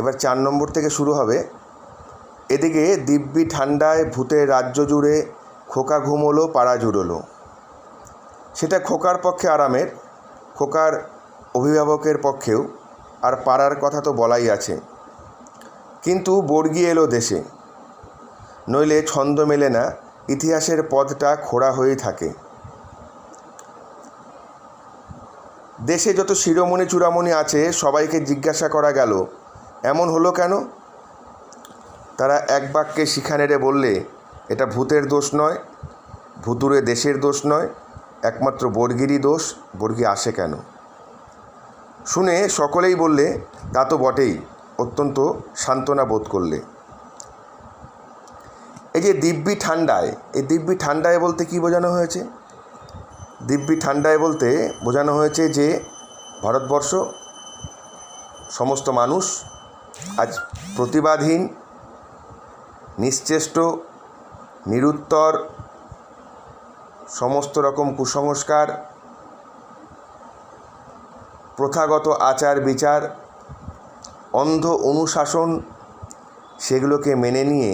এবার চার নম্বর থেকে শুরু হবে। এদিকে দিব্যি ঠান্ডায় ভূতের রাজ্য জুড়ে খোকা ঘুমোলো পাড়া জুড়োলো সেটা খোকার পক্ষে আরামের, খোকার অভিভাবকের পক্ষেও, আর পাড়ার কথা তো বলাই আছে। কিন্তু বর্গি এলো দেশে। নইলে ছন্দ মেলে না, ইতিহাসের পদটা খোড়া হয়েই থাকে। দেশে যত শিরোমণি চূড়ামণি আছে, সবাইকে জিজ্ঞাসা করা গেল এমন হলো কেন? তারা এক বাক্যে শিখানেরে বললে, এটা ভূতের দোষ নয় ভুতুরে দেশের দোষ নয়, একমাত্র বর্গিরই দোষ, বর্গি আসে কেন? শুনে সকলেই বললে, তা তো বটেই, অত্যন্ত সান্ত্বনা বোধ করলে। এই যে দিব্যি ঠান্ডায়, এই দিব্যি ঠান্ডায় বলতে কি বোঝানো হয়েছে? দিব্যি ঠান্ডায় বলতে বোঝানো হয়েছে যে, ভারতবর্ষ, সমস্ত মানুষ আজ প্রতিবাদহীন, নিশ্চেষ্ট, নিরুত্তর, সমস্ত রকম কুসংস্কার, প্রথাগত আচার বিচার, অন্ধ অনুশাসন, সেগুলোকে মেনে নিয়ে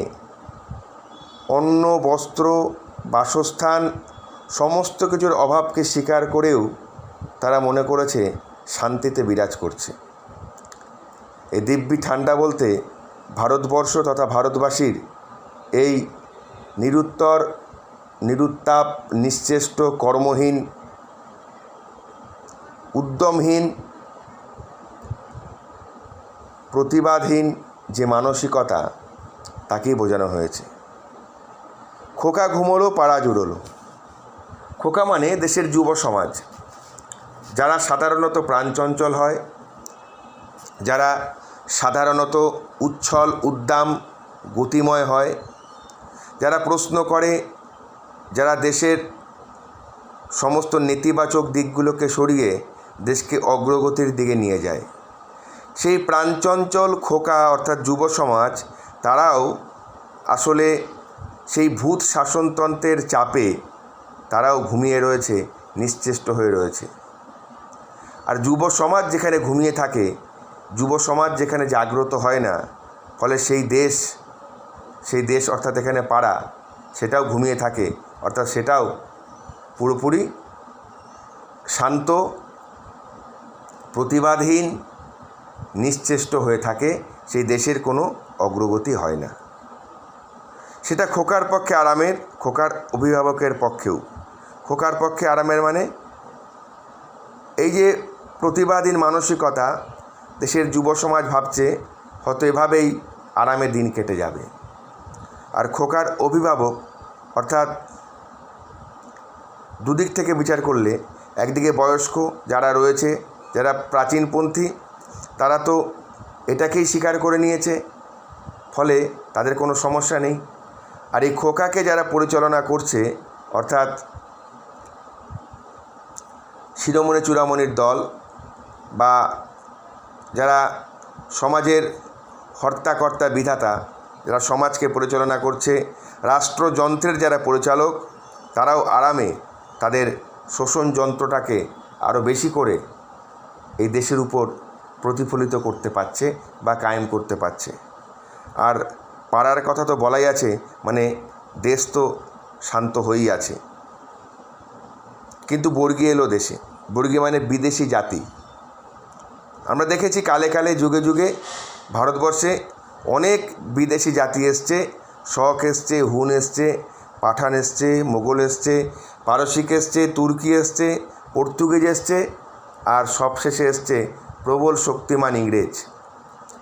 অন্ন, বস্ত্র, বাসস্থান, সমস্ত কিছুর অভাবকে স্বীকার করেও তারা মনে করেছে শান্তিতে বিরাজ করছে। এই দিব্যি ঠান্ডা বলতে ভারতবর্ষ তথা ভারতবাসীর এই নিরুত্তর, নিরুত্তাপ, নিশ্চেষ্ট, কর্মহীন, উদ্যমহীন, প্রতিবাদহীন যে মানসিকতা, তাকেই বোঝানো হয়েছে। খোকা ঘুমোলো, পাড়া জুড়োলো। খোকা মানে দেশের যুব সমাজ। যারা সাধারণত প্রাণচঞ্চল হয়, যারা সাধারণত উচ্ছল, উদ্দাম, গতিময় হয়। যারা প্রশ্ন করে, যারা দেশের সমস্ত নেতিবাচক দিকগুলোকে সরিয়ে দেশকে অগ্রগতির দিকে নিয়ে যায়। সেই প্রাণচঞ্চল খোকা অর্থাৎ যুব সমাজ, তারাও আসলে সেই ভূত শাসনতন্ত্রের চাপে তারাও ঘুমিয়ে রয়েছে, নিশ্চেষ্ট হয়ে রয়েছে। আর যুব সমাজ যেখানে ঘুমিয়ে থাকে যুব সমাজ যেখানে জাগ্রত হয় না, ফলে সেই দেশ সেই দেশ অর্থাৎ এখানে পাড়া, সেটাও ঘুমিয়ে থাকে। অর্থাৎ সেটাও পুরোপুরি শান্ত, প্রতিবাদহীন, নিশ্চেষ্ট হয়ে থাকে। সেই দেশের কোনো অগ্রগতি হয় না। সেটা খোকার পক্ষে আরামের, খোকার অভিভাবকের পক্ষেও। খোকার পক্ষে আরামের মানে এই যে প্রতিবাদীর মানসিকতা দেশের যুব সমাজ ভাবছে হয়তো এভাবেই আরামে দিন কেটে যাবে। আর খোকার অভিভাবক, অর্থাৎ দুদিক থেকে বিচার করলে, একদিকে বয়স্ক যারা রয়েছে, যারা প্রাচীনপন্থী, তারা তো এটাকেই স্বীকার করে নিয়েছে, ফলে তাদের কোনো সমস্যা নেই। আর এই খোকাকে যারা পরিচালনা করছে, অর্থাৎ শিরোমণি চূড়ামণির দল বা যারা সমাজের হর্তাকর্তা বিধাতা, যারা সমাজকে পরিচালনা করছে, রাষ্ট্রযন্ত্রের যারা পরিচালক, তারাও আরামে তাদের শোষণ যন্ত্রটাকে আরও বেশি করে এই দেশের উপর প্রতিফলিত করতে পারছে বা কায়েম করতে পারছে। আর পাড়ার কথা তো বলাই আছে মানে দেশ তো শান্ত হয়েই আছে। কিন্তু বর্গি এলো দেশে। বর্গি মানে বিদেশি জাতি। আমরা দেখেছি কালে কালে, যুগে যুগে ভারতবর্ষে অনেক বিদেশি জাতি এসছে। শখ এসছে, হুন এসছে, পাঠান এসছে, মোগল এসছে, পারসিক এসছে, তুর্কি এসছে, পর্তুগিজ এসছে, আর সবশেষে এসছে প্রবল শক্তিমান ইংরেজ।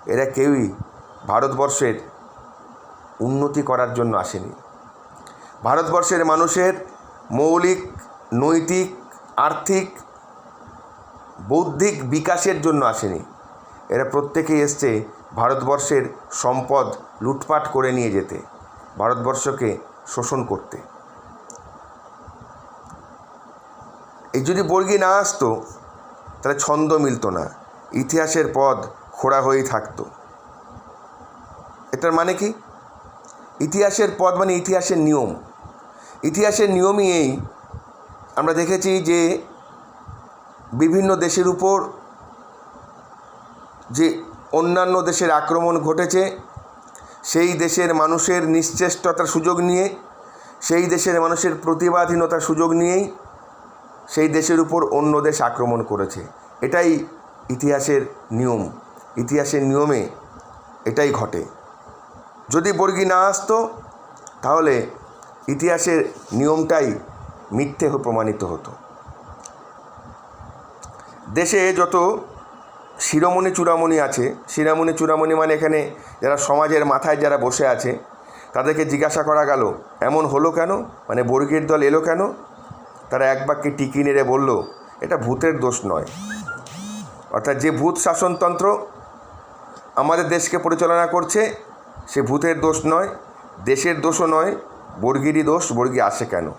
এরা কেউই ভারতবর্ষের উন্নতি করার জন্য আসেনি। ভারতবর্ষের মানুষের মৌলিক, নৈতিক, আর্থিক বৌদ্ধিক বিকাশের জন্য আসেনি। এরা প্রত্যেকেই এসছে ভারতবর্ষের সম্পদ লুটপাট করে নিয়ে যেতে, ভারতবর্ষকে শোষণ করতে। এই যদি বর্গী না আসতো, তাহলে ছন্দ মিলতো না, ইতিহাসের পদ খোড়া হয়েই থাকতো। এটার মানে কি? ইতিহাসের পদ মানে ইতিহাসের নিয়ম। ইতিহাসের নিয়মই এই। আমরা দেখেছি যে বিভিন্ন দেশের উপর যে অন্যান্য দেশের আক্রমণ ঘটেছে, সেই দেশের মানুষের নিশ্চেষ্টতার সুযোগ নিয়ে, সেই দেশের মানুষের প্রতিবাদহীনতার সুযোগ নিয়েই সেই দেশের উপর অন্য দেশ আক্রমণ করেছে। এটাই ইতিহাসের নিয়ম। ইতিহাসের নিয়মে এটাই ঘটে। যদি বর্গি না আসতো, তাহলে ইতিহাসের নিয়মটাই মিথ্যে প্রমাণিত হতো। দেশে যত শিরোমণি চূড়ামণি আছে, শিরোমণি চূড়ামণি মানে এখানে যারা সমাজের মাথায় যারা বসে আছে, তাদেরকে জিজ্ঞাসা করা গেল, এমন হলো কেন? মানে বর্গীর দল এলো কেন? তারা এক বাক্যে টিকি নেড়ে বলল, এটা ভূতের দোষ নয়। অর্থাৎ যে ভূত শাসনতন্ত্র আমাদের দেশকে পরিচালনা করছে, সে ভূতের দোষ নয়, দেশের দোষও নয়, বর্গীরই দোষ, বর্গী আসে কেন?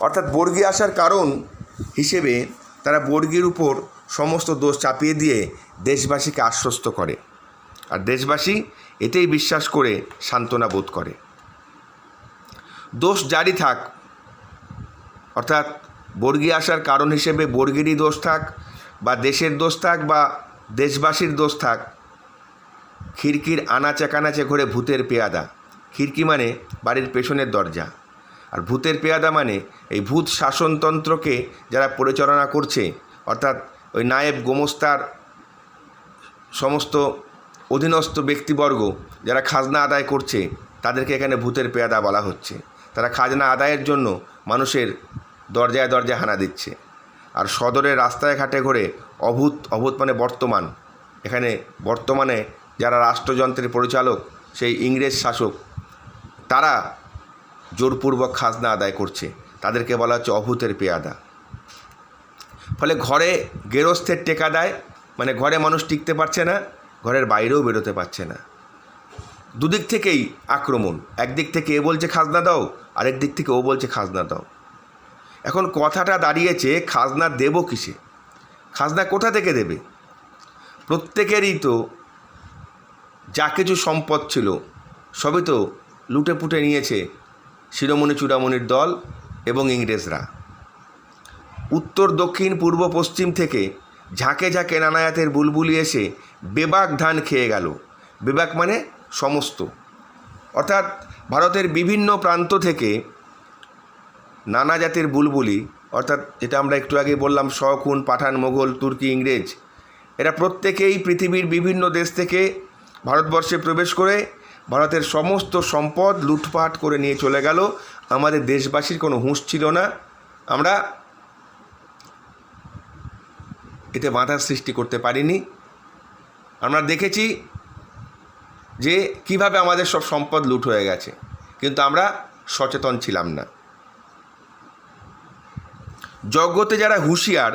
অর্থাৎ বর্গী আসার কারণ হিসেবে তারা বর্গীর উপর সমস্ত দোষ চাপিয়ে দিয়ে দেশবাসীকে আশ্বস্ত করে। আর দেশবাসী এতেই বিশ্বাস করে সান্ত্বনা বোধ করে। দোষ জারি থাক, অর্থাৎ বর্গী আসার কারণ হিসেবে বর্গীরই দোষ থাক বা দেশের দোষ থাক বা দেশবাসীর দোষ থাক, খিড়কির আনাচে কানাচে ঘরে ভূতের পেয়াদা। খিড়কি মানে বাড়ির পেছনের দরজা। আর ভূতের পেয়াদা মানে এই ভূত শাসনতন্ত্রকে যারা পরিচালনা করছে, অর্থাৎ ওই নায়েব গোমস্তার সমস্ত অধীনস্থ ব্যক্তিবর্গ যারা খাজনা আদায় করছে, তাদেরকে এখানে ভূতের পেয়াদা বলা হচ্ছে। তারা খাজনা আদায়ের জন্য মানুষের দরজায় দরজায় হানা দিচ্ছে। আর সদরের রাস্তায় ঘাটে ঘুরে অভূত অভূত মানে বর্তমান। এখানে বর্তমানে যারা রাষ্ট্রযন্ত্রের পরিচালক, সেই ইংরেজ শাসক, তারা জোরপূর্বক খাজনা আদায় করছে। তাদেরকে বলা হচ্ছে অভূতের পেয়াদা। ফলে ঘরে গেরস্থের টেকা দেয় মানে ঘরে মানুষ টিকতে পারছে না, ঘরের বাইরেও বেরোতে পারছে না। দুদিক থেকেই আক্রমণ, একদিক থেকে এ বলছে, খাজনা দাও আরেক দিক থেকে ও বলছে, খাজনা দাও এখন কথাটা দাঁড়িয়েছে, খাজনা দেব কিসে? খাজনা কোথা থেকে দেবে? প্রত্যেকেরই তো যা কিছু সম্পদ ছিল, সবই তো লুটে পুটে নিয়েছে শিরোমণি চূড়ামণির দল এবং ইংরেজরা। উত্তর, দক্ষিণ, পূর্ব, পশ্চিম থেকে ঝাঁকে ঝাঁকে নানায়াতের বুলবুলি এসে বেবাক ধান খেয়ে গেল। বেবাক মানে সমস্ত। অর্থাৎ ভারতের বিভিন্ন প্রান্ত থেকে নানা জাতের বুলবুলি, অর্থাৎ যেটা আমরা একটু আগে বললাম, শকুন, পাঠান মোগল তুর্কি, ইংরেজ, এরা প্রত্যেকেই পৃথিবীর বিভিন্ন দেশ থেকে ভারতবর্ষে প্রবেশ করে ভারতের সমস্ত সম্পদ লুটপাট করে নিয়ে চলে গেল। আমাদের দেশবাসীর কোনো হুঁশ ছিল না। আমরা এতে বাধার সৃষ্টি করতে পারিনি। আমরা দেখেছি যে কীভাবে আমাদের সব সম্পদ লুট হয়ে গেছে, কিন্তু আমরা সচেতন ছিলাম না। জগতে যারা হুঁশিয়ার,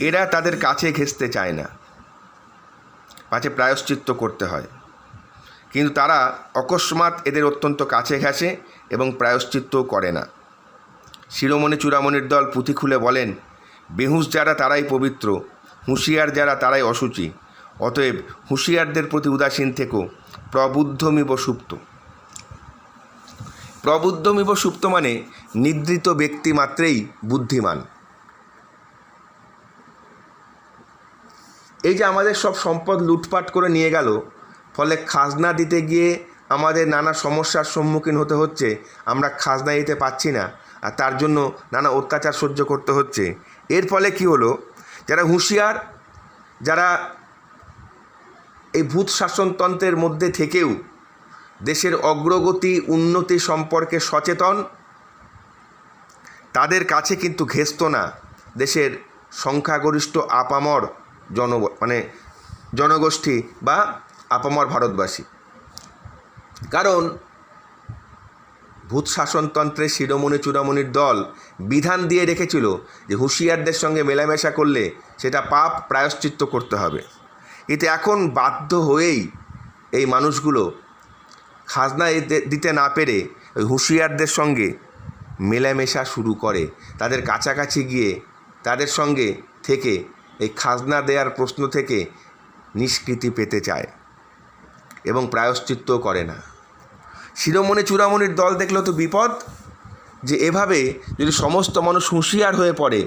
এরা তাদের কাছে ঘেঁচতে চায় না। পাছে প্রায়শ্চিত্ত করতে হয়। কিন্তু তারা অকস্মাৎ এদের অত্যন্ত কাছে ঘেঁষে এবং প্রায়শ্চিত্তও করে না। শিরোমণি চূড়ামণির দল পুঁথি খুলে বলেন, বেহুশ যারা তারাই পবিত্র। হুঁশিয়ার যারা, তারাই অসুচি। অতএব হুঁশিয়ারদের প্রতি উদাসীন থেকেও প্রবুদ্ধমিব সুপ্ত প্রবুদ্ধমিব সুপ্ত মানে নিদ্রিত ব্যক্তি মাত্রেই বুদ্ধিমান। এই যে আমাদের সব সম্পদ লুটপাট করে নিয়ে গেল, ফলে খাজনা দিতে গিয়ে আমাদের নানা সমস্যার সম্মুখীন হতে হচ্ছে, আমরা খাজনা দিতে পারছি না, আর তার জন্য নানা অত্যাচার সহ্য করতে হচ্ছে। এর ফলে কি হলো? যারা হুঁশিয়ার, যারা এই ভূত শাসনতন্ত্রের মধ্যে থেকেও দেশের অগ্রগতি, উন্নতি সম্পর্কে সচেতন, তাদের কাছে কিন্তু ঘেঁচত না দেশের সংখ্যাগরিষ্ঠ আপামর জন মানে জনগোষ্ঠী বা আপামর ভারতবাসী। কারণ ভূত শাসনতন্ত্রের শিরোমণি চূড়ামণির দল বিধান দিয়ে রেখেছিল যে হুঁশিয়ারদের সঙ্গে মেলামেশা করলে সেটা পাপ প্রায়শ্চিত্ত করতে হবে। এতে এখন বাধ্য হয়েই এই মানুষগুলো খাজনা দিতে না পেরে ওই হুঁশিয়ারদের সঙ্গে মেলামেশা শুরু করে। তাদের কাছাকাছি গিয়ে তাদের সঙ্গে থেকে এই খাজনা দেওয়ার প্রশ্ন থেকে নিষ্কৃতি পেতে চায় এবং প্রায়শ্চিত্তও করে না। শিরোমণি চূড়ামণির দল দেখলেও তো বিপদ যে এভাবে যদি সমস্ত মানুষ হুঁশিয়ার হয়ে পড়ে,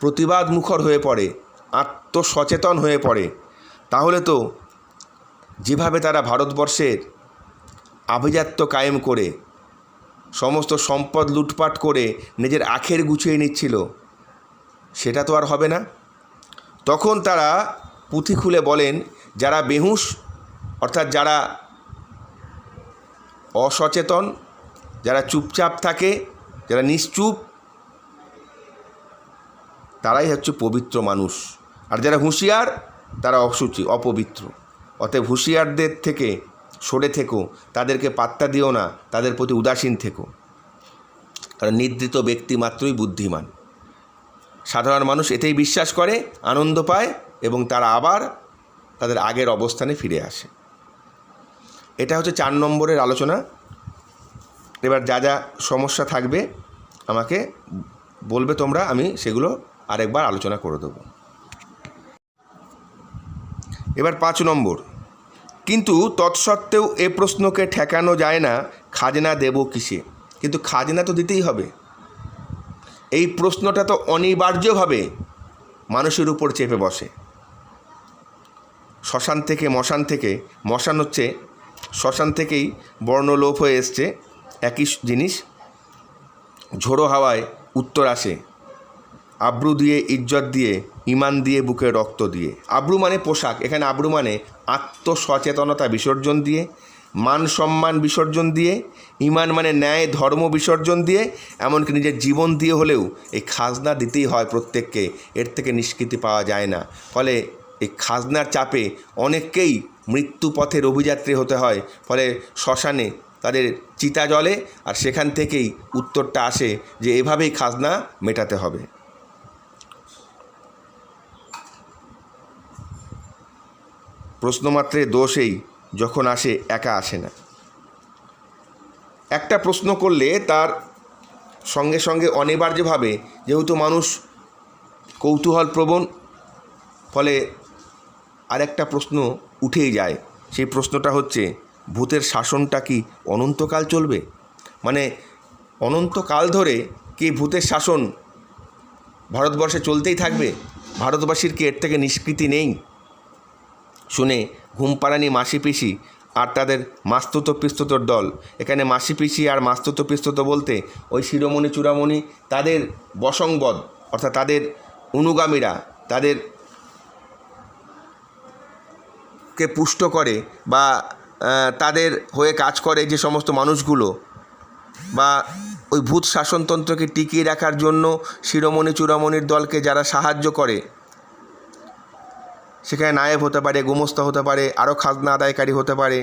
প্রতিবাদ মুখর হয়ে পড়ে, আত্মসচেতন হয়ে পড়ে, তাহলে তো যেভাবে তারা ভারতবর্ষের আভিজাত্য কায়েম করে, সমস্ত সম্পদ লুটপাট করে নিজের আখের গুছিয়ে নিচ্ছিল, সেটা তো আর হবে না। তখন তারা পুঁথি খুলে বলেন, যারা বেহুশ, অর্থাৎ যারা অসচেতন, যারা চুপচাপ থাকে, যারা নিশ্চুপ, তারাই হচ্ছে পবিত্র মানুষ। আর যারা হুঁশিয়ার, তারা অসুচি অপবিত্র। অতএব হুঁশিয়ারদের থেকে সরে থেকো, তাদেরকে পাত্তা দিও না, তাদের প্রতি উদাসীন থেকো। কারণ নিদ্রিত ব্যক্তি মাত্রই বুদ্ধিমান। সাধারণ মানুষ এতেই বিশ্বাস করে, আনন্দ পায় এবং তারা আবার তাদের আগের অবস্থানে ফিরে আসে। এটা হচ্ছে চার নম্বরের আলোচনা। এবার যা যা সমস্যা থাকবে আমাকে বলবে তোমরা, আমি সেগুলো আরেকবার আলোচনা করে দেবো। এবার পাঁচ নম্বর। কিন্তু তৎসত্ত্বেও এ প্রশ্নকে ঠেকানো যায় না, খাজনা দেব কিসে? কিন্তু খাজনা তো দিতেই হবে। এই প্রশ্নটা তো অনিবার্যভাবে মানুষের উপর চেপে বসে। শ্মশান থেকে, মশান থেকে, মশান হচ্ছে শ্মশান থেকেই বর্ণলোপ হয়ে এসছে একই জিনিস। ঝোড়ো হাওয়ায় উত্তর আসে, আব্রু দিয়ে ইজ্জত দিয়ে ইমান দিয়ে বুকে রক্ত দিয়ে। আব্রু মানে পোশাক, এখানে আব্রু মানে আত্মসচেতনতা বিসর্জন দিয়ে, মান সম্মান বিসর্জন দিয়ে ইমান মানে ন্যায় ধর্ম বিসর্জন দিয়ে, এমনকি নিজের জীবন দিয়ে হলেও এই খাজনা দিতেই হয় প্রত্যেককে, এর থেকে নিষ্কৃতি পাওয়া যায় না। ফলে এই খাজনার চাপে অনেককেই মৃত্যু পথের অভিযাত্রী হতে হয়। ফলে শ্মশানে তাদের চিতা জলে আর সেখান থেকেই উত্তরটা আসে যে এভাবেই খাজনা মেটাতে হবে। প্রশ্নমাত্রে দোষেই যখন আসে, একা আসে না। একটা প্রশ্ন করলে তার সঙ্গে সঙ্গে অনিবার্যভাবে যেহেতু মানুষ কৌতূহলপ্রবণ, ফলে আরেকটা প্রশ্ন উঠেই যায়। সেই প্রশ্নটা হচ্ছে, ভূতের শাসনটা কি অনন্তকাল চলবে? মানে অনন্তকাল ধরে কি ভূতের শাসন ভারতবর্ষে চলতেই থাকবে? ভারতবাসীর কি এর থেকে নিষ্কৃতি নেই? শুনে ঘুমপাড়ানি মাসি পিসি আর তাদের মাস্তুত পিস্তুতর দল। এখানে মাসি পিসি আর মাস্তুত পিস্তুত বলতে ওই শিরোমণি চূড়ামণি, তাদের বসংবদ, অর্থাৎ তাদের অনুগামীরা, তাদের কে পুষ্ট করে বা তাদের হয়ে কাজ করে যে সমস্ত মানুষগুলো বা ওই ভূত শাসনতন্ত্রকে টিকিয়ে রাখার জন্য শিরোমণি চূড়ামণির দলকে যারা সাহায্য করে, সেখানে নায়েব হতে পারে, গোমস্তা হতে পারে, আরও খাজনা আদায়কারী হতে পারে,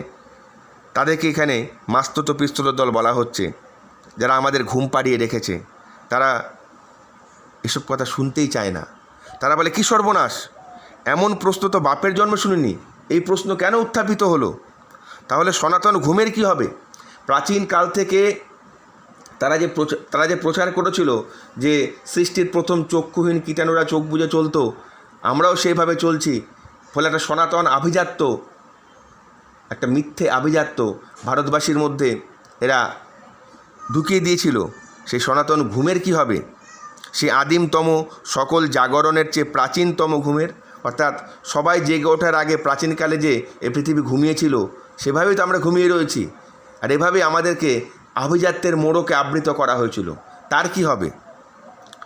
তাদেরকে এখানে মাস্তুত পিস্তুত দল বলা হচ্ছে, যারা আমাদের ঘুম পাড়িয়ে রেখেছে। তারা এসব কথা শুনতেই চায় না। তারা বলে, কী সর্বনাশ! এমন প্রশ্ন তো বাপের জন্মে শুনিনি। এই প্রশ্ন কেন উত্থাপিত হলো? তাহলে সনাতন ঘুমের কি হবে? প্রাচীন কাল থেকে তারা যে তারা যে প্রচার করেছিল যে সৃষ্টির প্রথম চক্ষুহীন কীটাণুরা চোখ বুজে চলতো, আমরাও সেইভাবে চলছি। ফলে একটা সনাতন আভিজাত্য, একটা মিথ্যে আভিজাত্য ভারতবাসীর মধ্যে এরা ঢুকিয়ে দিয়েছিল। সেই সনাতন ঘুমের কি হবে? সেই আদিমতম সকল জাগরণের চেয়ে প্রাচীনতম ঘুমের অর্থাৎ সবাই জেগে ওঠার আগে প্রাচীনকালে যে এ পৃথিবী ঘুমিয়েছিল, সেভাবেই তো আমরা ঘুমিয়ে রয়েছি। আর এভাবেই আমাদেরকে আভিজাত্যের মোড়কে আবৃত করা হয়েছিল। তার কি হবে?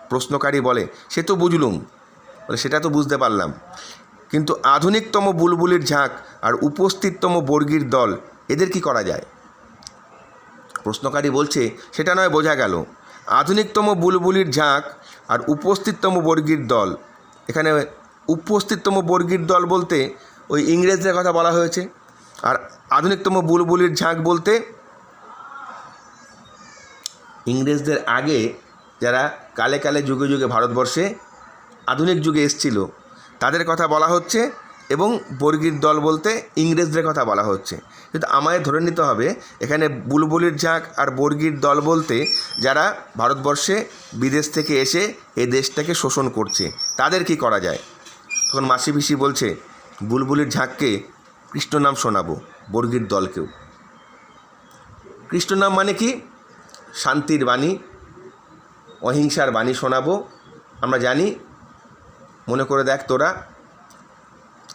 প্রশ্নকারী বলে, সে তো বুঝলুম। বলে, সেটা তো বুঝতে পারলাম। কিন্তু আধুনিকতম বুলবুলির ঝাঁক আর উপস্থিততম বর্গীর দল, এদের কি করা যায়? প্রশ্নকারী বলছে, সেটা নয়, বোঝা গেল। আধুনিকতম বুলবুলির ঝাঁক আর উপস্থিততম বর্গীর দল, এখানে উপস্থিততম বর্গীর দল বলতে ওই ইংরেজদের কথা বলা হয়েছে আর আধুনিকতম বুলবুলির ঝাঁক বলতে ইংরেজদের আগে যারা কালে কালে যুগে যুগে ভারতবর্ষে আধুনিক যুগে এসছিল, তাদের কথা বলা হচ্ছে এবং বর্গীর দল বলতে ইংরেজদের কথা বলা হচ্ছে। কিন্তু আমায় ধরে নিতে হবে, এখানে বুলবুলির ঝাঁক আর বর্গীর দল বলতে যারা ভারতবর্ষে বিদেশ থেকে এসে এই দেশটাকে শোষণ করছে, তাদের কি করা যায়? তখন মাসি পিসি বলছে, বুলবুলির ঝাঁককে কৃষ্ণ নাম শোনাবো, বর্গীর দলকেও। কৃষ্ণ নাম মানে কি? শান্তির বাণী, অহিংসার বাণী শোনাবো। আমরা জানি, মনে করে দেখ তোরা,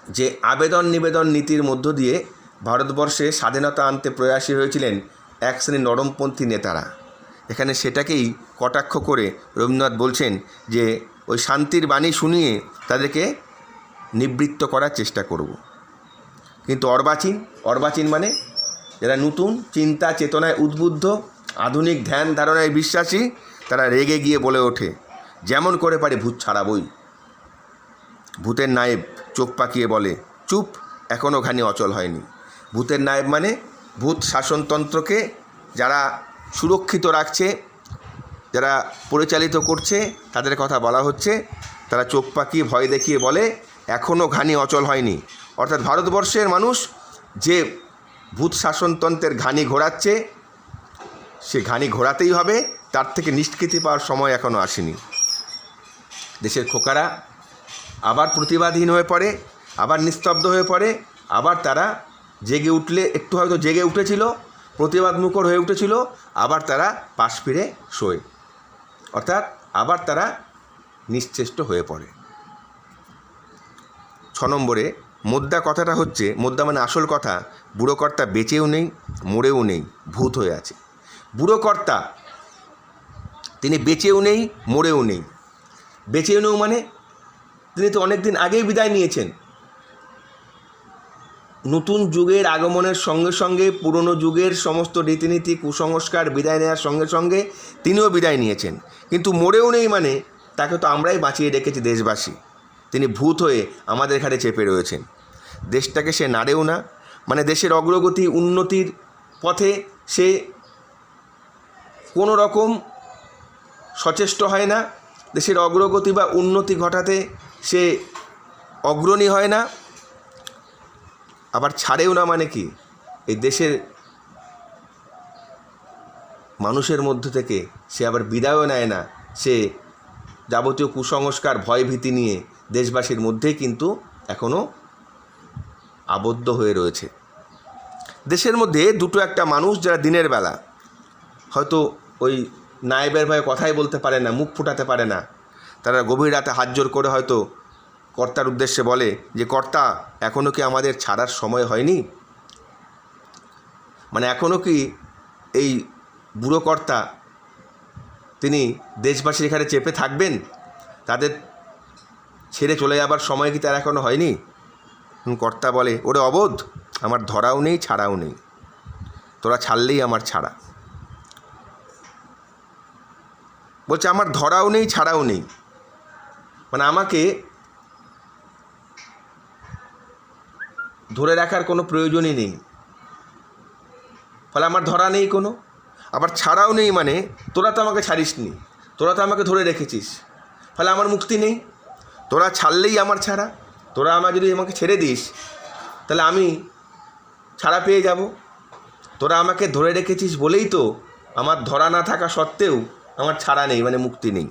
যে আবেদন নিবেদন নীতির মধ্য দিয়ে ভারতবর্ষে স্বাধীনতা আনতে প্রয়াসী হয়েছিলেন এক শ্রেণির নরমপন্থী নেতারা। এখানে সেটাকেই কটাক্ষ করে রবীন্দ্রনাথ বলছেন যে, ওই শান্তির বাণী শুনিয়ে তাদেরকে নিবৃত্ত করার চেষ্টা করব। কিন্তু অর্বাচীন অর্বাচীন মানে যারা নতুন চিন্তা, চেতনায় উদ্বুদ্ধ, আধুনিক ধ্যান ধারণায় বিশ্বাসী, তারা রেগে গিয়ে বলে ওঠে, যেমন করে পারে ভূত ছাড়াবই। ভূতের নায়েব চোখ পাকিয়ে বলে, চুপ এখনও ঘানি অচল হয়নি। ভূতের নায়েব মানে ভূত শাসনতন্ত্রকে যারা সুরক্ষিত রাখছে, যারা পরিচালিত করছে, তাদের কথা বলা হচ্ছে, তারা চোখ পাকিয়ে ভয় দেখিয়ে বলে এখনও ঘানি অচল হয়নি। অর্থাৎ ভারতবর্ষের মানুষ যে ভূত শাসনতন্ত্রের ঘানি ঘোরাচ্ছে, সে ঘানি ঘোরাতেই হবে। তার থেকে নিষ্কৃতি পাওয়ার সময় এখনও আসেনি। দেশের খোকারা আবার প্রতিবাদহীন হয়ে পড়ে, আবার নিস্তব্ধ হয়ে পড়ে, আবার তারা জেগে উঠলে, একটু হয়তো জেগে উঠেছিল, প্রতিবাদ মুখর হয়ে উঠেছিল, আবার তারা পাশ ফিরে শোয়। অর্থাৎ আবার তারা নিশ্চেষ্ট হয়ে পড়ে। ছ নম্বরে, মোদ্দা কথাটা হচ্ছে, মোদ্দা মানে আসল কথা বুড়ো কর্তা বেঁচেও নেই, মরেও নেই, ভূত হয়ে আছে। বুড়ো কর্তা তিনি বেঁচেও নেই, মরেও নেই। বেঁচেও নেই মানে তিনি তো অনেক দিন আগেই বিদায় নিয়েছেন। নতুন যুগের আগমনের সঙ্গে সঙ্গে, পুরনো যুগের সমস্ত রীতিনীতি, কুসংস্কার বিদায় নেওয়ার সঙ্গে সঙ্গে, তিনিও বিদায় নিয়েছেন। কিন্তু মরেও নেই মানে তাকে তো আমরাই বাঁচিয়ে রেখেছি দেশবাসী। তিনি ভূত হয়ে আমাদের ঘাড়ে চেপে রয়েছেন। দেশটাকে সে নাড়েও না মানে দেশের অগ্রগতি, উন্নতির পথে সে কোনো রকম সচেষ্ট হয় না। দেশের অগ্রগতি বা উন্নতি ঘটাতে সে অগ্রণী হয় না। আবার ছাড়েও না মানে কি? এই দেশের মানুষের মধ্য থেকে সে আবার বিদায়ও নেয় না। সে যাবতীয় কুসংস্কার, ভয়ভীতি নিয়ে দেশবাসীর মধ্যেই কিন্তু এখনও আবদ্ধ হয়ে রয়েছে। দেশের মধ্যে দুটো একটা মানুষ যারা দিনের বেলা, হয়তো ওই নায়েবের ভয়ে কথাই বলতে পারে না, মুখ ফুটাতে পারে না, তারা গভীর রাতে হাত জোর করে হয়তো কর্তার উদ্দেশ্যে বলে যে, কর্তা এখনও কি আমাদের ছাড়ার সময় হয়নি? মানে এখনও কি এই বুড়ো কর্তা, তিনি দেশবাসীর এখানে চেপে থাকবেন? তাদের ছেড়ে চলে যাবার সময় কি তার এখনও হয়নি? কর্তা বলে, ওরে অবোধ, আমার ধরাও নেই, ছাড়াও নেই। তোরা ছাড়লেই আমার ছাড়া। বলছে, আমার ধরাও নেই, ছাড়াও নেই। মানে আমাকে ধরে রাখার কোনো প্রয়োজনই নেই। ফলে আমার ধরা নেই কোনো। আবার ছাড়াও নেই মানে তোরা তো আমাকে ছাড়িসনি, তোরা তো আমাকে ধরে রেখেছিস। ফলে আমার মুক্তি নেই। তোরা ছাড়লেই আমার ছাড়া, তোরা আমার যদি আমাকে ছেড়ে দিস, তাহলে আমি ছাড়া পেয়ে যাব। তোরা আমাকে ধরে রেখেছিস বলেই তো আমার ধরা না থাকা সত্ত্বেও আমার ছাড়া নেই মানে মুক্তি নেই।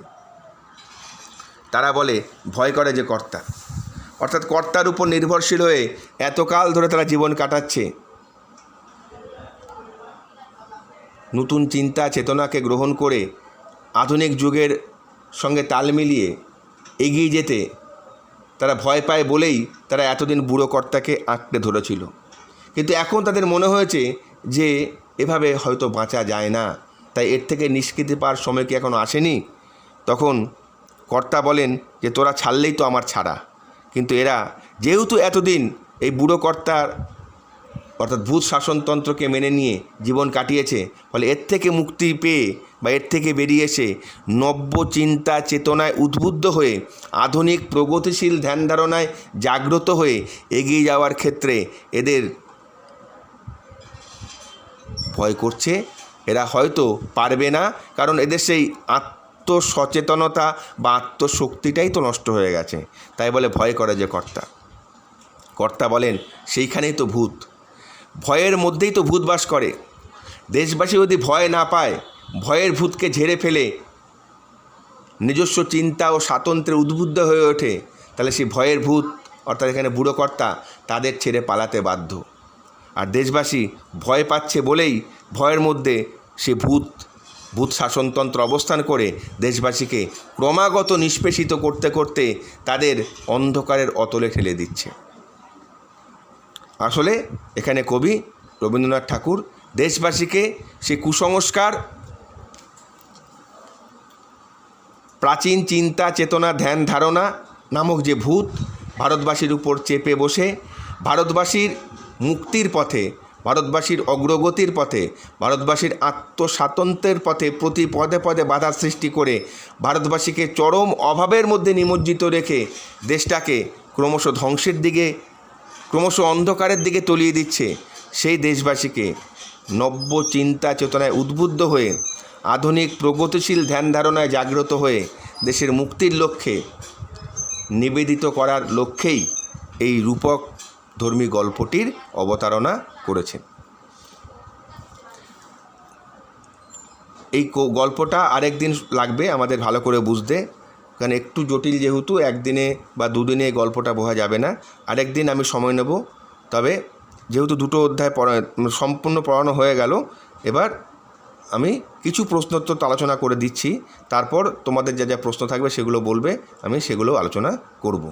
তারা বলে, ভয় করে যে কর্তা। অর্থাৎ কর্তার উপর নির্ভরশীল হয়ে এতকাল ধরে তারা জীবন কাটাচ্ছে। নতুন চিন্তা, চেতনাকে গ্রহণ করে আধুনিক যুগের সঙ্গে তাল মিলিয়ে এগিয়ে যেতে তারা ভয় পায় বলেই তারা এতদিন বুড়ো কর্তাকে আঁকড়ে ধরেছিল। কিন্তু এখন তাদের মনে হয়েছে যে এভাবে হয়তো বাঁচা যায় না। তাই এর থেকে নিষ্কৃতি পাওয়ার সময় কি এখনও আসেনি? তখন কর্তা বলেন যে, তোরা ছাড়লেই তো আমার ছাড়া। কিন্তু এরা যেহেতু এতদিন এই বুড়ো কর্তার অর্থাৎ ভূত শাসনতন্ত্রকে মেনে নিয়ে জীবন কাটিয়েছে, ফলে এর থেকে মুক্তি পেয়ে বা এর থেকে বেরিয়ে এসে নব্য চিন্তা চেতনায় উদ্বুদ্ধ হয়ে, আধুনিক প্রগতিশীল ধ্যান ধারণায় জাগ্রত হয়ে এগিয়ে যাওয়ার ক্ষেত্রে এদের ভয় করছে। এরা হয়তো পারবে না, কারণ এদের সেই আত্মসচেতনতা বা আত্মশক্তিটাই তো নষ্ট হয়ে গেছে। তাই বলে ভয় করে যে কর্তা। কর্তা বলেন, সেইখানেই তো ভূত। ভয়ের মধ্যেই তো ভূত বাস করে। দেশবাসী যদি ভয় না পায়, ভয়ের ভূতকে ঝেড়ে ফেলে, নিজস্ব চিন্তা ও স্বাতন্ত্র্যে উদ্বুদ্ধ হয়ে ওঠে, তাহলে সেই ভয়ের ভূত, অর্থাৎ এখানে বুড়ো কর্তা তাদের ছেড়ে পালাতে বাধ্য। আর দেশবাসী ভয় পাচ্ছে বলেই ভয়ের মধ্যে সে ভূত ভূত শাসনতন্ত্র অবস্থান করে দেশবাসীকে ক্রমাগত নিষ্পেষিত করতে করতে তাদের অন্ধকারের অতলে ঠেলে দিচ্ছে। আসলে এখানে কবি রবীন্দ্রনাথ ঠাকুর, দেশবাসীকে সে কুসংস্কার, প্রাচীন চিন্তা, চেতনা, ধ্যান, ধারণা নামক যে ভূত ভারতবাসীর উপর চেপে বসে, ভারতবাসীর মুক্তির পথে, ভারতবাসীর অগ্রগতির পথে, ভারতবাসীর আত্মস্বাতন্ত্র্যের পথে প্রতি পদে পদে বাধা সৃষ্টি করে ভারতবাসীকে চরম অভাবের মধ্যে নিমজ্জিত রেখে দেশটাকে ক্রমশ ধ্বংসের দিকে ক্রমশ অন্ধকারের দিকে তলিয়ে দিচ্ছে সেই দেশবাসীকে। নব্য চিন্তা চেতনায় উদ্বুদ্ধ হয়ে, আধুনিক প্রগতিশীল ধ্যান ধারণায় জাগ্রত হয়ে দেশের মুক্তির লক্ষ্যে নিবেদিত করার লক্ষ্যেই এই রূপক ধর্মী গল্পটির অবতারণা করেছেন। এই গল্পটা আরেক দিন লাগবে আমাদের ভালো করে বুঝতে। কারণ একটু জটিল যেহেতু, একদিনে বা দুদিনে এই গল্পটা বোঝা যাবে না। আরেক দিন আমি সময় নেব। তবে যেহেতু দুটো অধ্যায় পড়া, সম্পূর্ণ পড়ানো হয়ে গেল, এবার আমি কিছু প্রশ্নোত্তর আলোচনা করে দিচ্ছি। তারপর তোমাদের যা যা প্রশ্ন থাকবে সেগুলো বলবে, আমি সেগুলো আলোচনা করব।